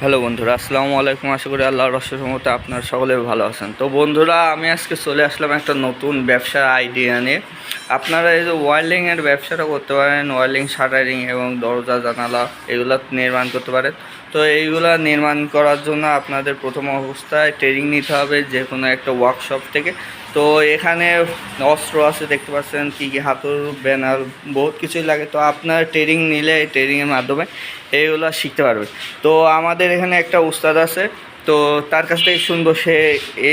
Hello বন্ধুরা, আসসালামু আলাইকুম। আশা করি আল্লাহর রসমতে আপনার সকলে ভালো আছেন। তো বন্ধুরা, আমি আজকে চলে আসলাম একটা নতুন ব্যবসার আইডিয়া নিয়ে। আপনারা এই যে ওয়ার্লিংয়ের ব্যবসাটা করতে পারেন, ওয়ার্লিং, শাটারিং এবং দরজা, জানালা, এগুলো নির্মাণ করতে পারেন। তো এইগুলা নির্মাণ করার জন্য আপনাদের প্রথম অবস্থায় ট্রেনিং নিতে হবে যে কোনো একটা ওয়ার্কশপ থেকে। তো এখানে অস্ত্র আছে, দেখতে পাচ্ছেন কী কী হাতুর ব্যানার, বহুত কিছুই লাগে। তো আপনার ট্রেনিং নিলে এই ট্রেনিংয়ের মাধ্যমে এইগুলো শিখতে পারবে তো আমাদের এখানে একটা উস্তাদ আছে, তো তার কাছ থেকে শুনব সে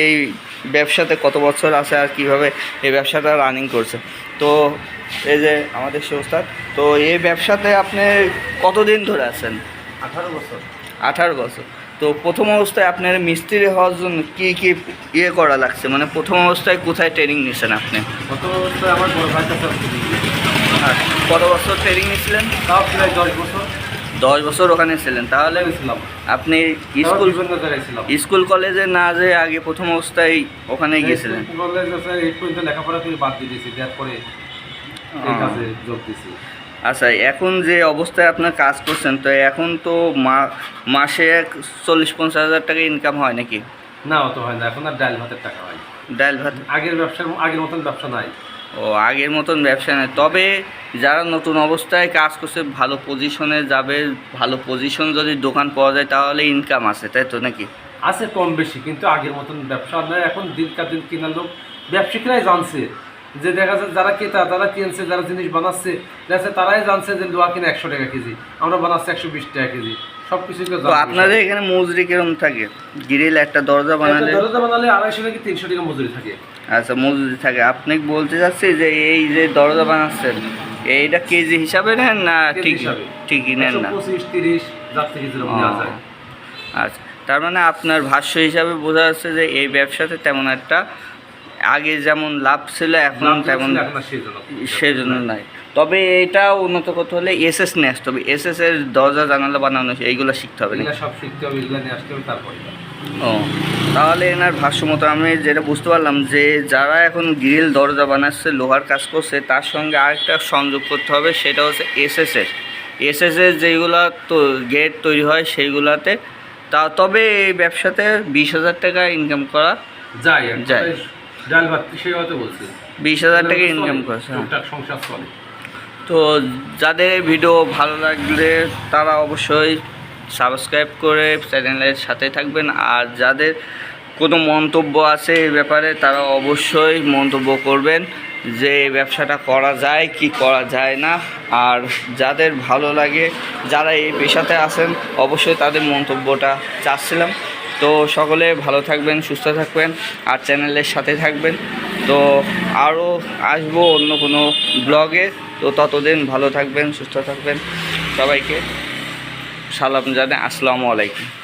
এই ব্যবসাতে কত বছর আছে আর কীভাবে এই ব্যবসাটা রানিং করছে? তো এই যে আমাদের সে উস্তাদ তো এই ব্যবসাতে আপনি কতদিন ধরে আছেন? আঠারো বছর। আঠারো বছর। তো প্রথম অবস্থায় আপনার মিস্ত্রি হওয়ার জন্য কী কী ইয়ে করা লাগছে? মানে প্রথম অবস্থায় কোথায় ট্রেনিং নিয়েছেন আপনি? গত বছর আমার বড় কত বছর ট্রেনিং নিয়েছিলেন তাও প্রায় দশ বছর। দশ বছর ওখানে ছিলেন তাহলে আপনি স্কুল স্কুল কলেজে না যে আগে প্রথম অবস্থায় ওখানে গিয়েছিলেন? লেখাপড়া করে বাদ দিয়ে দিয়েছি দেওয়ার পরে এই কাজে দিয়েছি। আচ্ছা এখন যে অবস্থায় আপনার কাজ করছেন তো এখন তো মাসে এক চল্লিশ পঞ্চাশ হাজার টাকা ইনকাম হয় নাকি? না অত হয় না এখন আর ডাল ভাতের টাকা হয় ডাল ভাত? আগের ব্যবসার আগের মতন ব্যবসা নাই। ও, আগের মতন ব্যবসা নেই তবে যারা নতুন অবস্থায় কাজ করছে, ভালো পজিশনে যাবে, ভালো পজিশন যদি দোকান পাওয়া যায়, তাহলে ইনকাম আছে, তাই তো নাকি? আছে কম বেশি, কিন্তু আগের মতন ব্যবসা নয়। এখন দিন কা দিন কেনার লোক ব্যবসায়িকরাই জানছে যে দেখা যাচ্ছে যারা ক্রেতা তারা কিনছে, যারা জিনিস বানাচ্ছে, দেখা তারাই জানছে যে লোহা কিনে একশো টাকা কেজি, আমরা বানাচ্ছি একশো বিশ টাকা কেজি। সব কিছু তো আপনাদের এখানে মজুরি কিরম থাকে? গ্রিল একটা দরজা বানালে? দরজা বানালে আড়াইশো থেকে তিনশো টাকা মজুরি থাকে। আচ্ছা মজুরি থাকে। আপনি বলতে চাচ্ছি যে এই যে দরজা বানাচ্ছেন এইটা কেজি হিসাবে নেন না ঠিক। ঠিকই? নেন না? পঁচিশ তিরিশ যার থেকে যায়। আচ্ছা। তার মানে আপনার ভাষ্য হিসাবে বোঝা যাচ্ছে যে এই ব্যবসাতে তেমন একটা আগে যেমন লাভ ছিল এখন তেমন ছিল, সেই জন্য সেজন্য নাই। তবে এটা উন্নত করতে হলে এসএস নিয়ে আসতে হবে। এসএস এর দরজা জানালা বানানো এইগুলো শিখতে হবে? সব শিখতে হবে এগুলো নিয়ে আসতে হবে তারপরে ও তাহলে এনার ভাষ্য মতো আমি যেটা বুঝতে পারলাম যে যারা এখন গ্রিল দরজা বানাচ্ছে লোহার কাজ করছে তার সঙ্গে আরেকটা সংযোগ করতে হবে সেটা হচ্ছে এসএসের এসএসের যেগুলো তো গেট তৈরি হয় সেইগুলাতে তা তবে এই ব্যবসাতে বিশ হাজার টাকা ইনকাম করা যায় যাই। ডাল ভাত সেই কথা বলছি? বিশ হাজার টাকা ইনকাম করছে হ্যাঁ। টুকটাক সংসার চলে। তো যাদের ভিডিও ভালো লাগলে তারা অবশ্যই সাবস্ক্রাইব করে চ্যানেলের সাথে থাকবেন। আর যাদের কোনো মন্তব্য আছে এই ব্যাপারে তারা অবশ্যই মন্তব্য করবেন যে এই ব্যবসাটা করা যায় কি করা যায় না। আর যাদের ভালো লাগে যারা এই পেশাতে আছেন অবশ্যই তাদের মন্তব্যটা চাচ্ছিলাম। তো সকলে ভালো থাকবেন, সুস্থ থাকবেন, আর চ্যানেলের সাথে থাকবেন। তো আরও আসব অন্য কোনো ব্লগে। তো ততদিন ভালো থাকবেন, সুস্থ থাকবেন। সবাইকে সালাম জানে আসসালামু আলাইকুম।